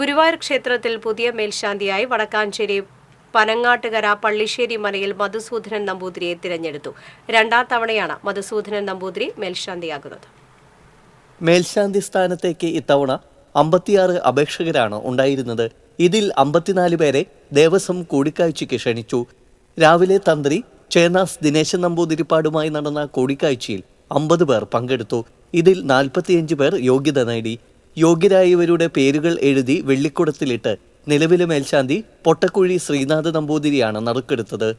ഗുരുവായൂർ ക്ഷേത്രത്തിൽ പുതിയ മേൽശാന്തിയായി വടക്കാഞ്ചേരി പനങ്ങാട്ടുകര പള്ളിശ്ശേരി മലയിൽ മധുസൂദനൻ നമ്പൂതിരിയെ തിരഞ്ഞെടുത്തു. രണ്ടാം തവണയാണ് മധുസൂദനൻ നമ്പൂതിരി മേൽശാന്തിയാകുന്നത്. മേൽശാന്തി സ്ഥാനത്തേക്ക് ഇത്തവണ അമ്പത്തിയാറ് അപേക്ഷകരാണ് ഉണ്ടായിരുന്നത്. ഇതിൽ അമ്പത്തിനാല് പേരെ ദേവസ്വം കൂടിക്കാഴ്ചയ്ക്ക് ക്ഷണിച്ചു. രാവിലെ തന്ത്രി ചേനാസ് ദിനേശൻ നമ്പൂതിരിപ്പാടുമായി നടന്ന കൂടിക്കാഴ്ചയിൽ അമ്പത് പേർ പങ്കെടുത്തു. ഇതിൽ നാൽപ്പത്തിയഞ്ച് പേർ യോഗ്യത നേടി. യോഗ്യരായവരുടെ പേരുകൾ എഴുതി വെള്ളിക്കുടത്തിലിട്ട് നിലവിലെ മേൽശാന്തി പൊട്ടക്കുഴി ശ്രീനാഥ നമ്പൂതിരിയാണ് നറുക്കെടുത്തത്.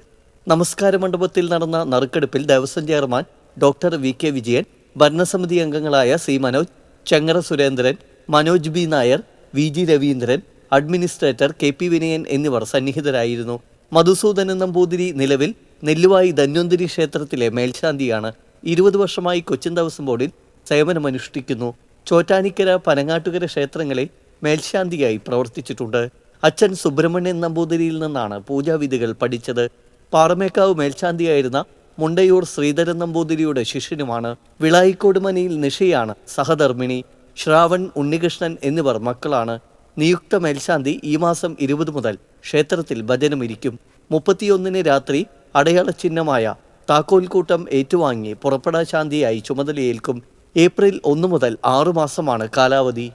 നമസ്കാര മണ്ഡപത്തിൽ നടന്ന നറുക്കെടുപ്പിൽ Devaswom chairman doctor V. K. Vijayan ഭരണസമിതി അംഗങ്ങളായ C. Manoj Chengara Surendran Manoj B. Nair V. G. Raveendran administrator K. P. Vinayan എന്നിവർ സന്നിഹിതരായിരുന്നു. മധുസൂദനൻ നമ്പൂതിരി നിലവിൽ നെല്ലുവായി ധന്വന്തിരി ക്ഷേത്രത്തിലെ മേൽശാന്തിയാണ്. ഇരുപത് വർഷമായി കൊച്ചിൻ ദേവസ്വം ബോർഡിൽ സേവനമനുഷ്ഠിക്കുന്നു. ചോറ്റാനിക്കര പനങ്ങാട്ടുകര ക്ഷേത്രങ്ങളിൽ മേൽശാന്തിയായി പ്രവർത്തിച്ചിട്ടുണ്ട്. അച്ഛൻ സുബ്രഹ്മണ്യൻ നമ്പൂതിരിയിൽ നിന്നാണ് പൂജാവിധികൾ പഠിച്ചത്. പാറമേക്കാവ് മേൽശാന്തിയായിരുന്ന മുണ്ടയൂർ ശ്രീധരൻ നമ്പൂതിരിയുടെ ശിഷ്യനുമാണ്. വിളായിക്കോട് മനയിൽ നിഷയാണ് സഹധർമ്മിണി. ശ്രാവൺ ഉണ്ണികൃഷ്ണൻ എന്നിവർ മക്കളാണ്. നിയുക്ത മേൽശാന്തി ഈ മാസം ഇരുപത് മുതൽ ക്ഷേത്രത്തിൽ ഭജനമിരിക്കും. മുപ്പത്തിയൊന്നിന് രാത്രി അടയാള ചിഹ്നമായ താക്കോൽക്കൂട്ടം ഏറ്റുവാങ്ങി പുറപ്പെടാശാന്തിയായി ചുമതലയേൽക്കും. ഏപ്രിൽ ഒന്ന് മുതൽ ആറു മാസമാണ് കാലാവധി.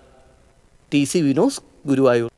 T C Vinos Guruvayur.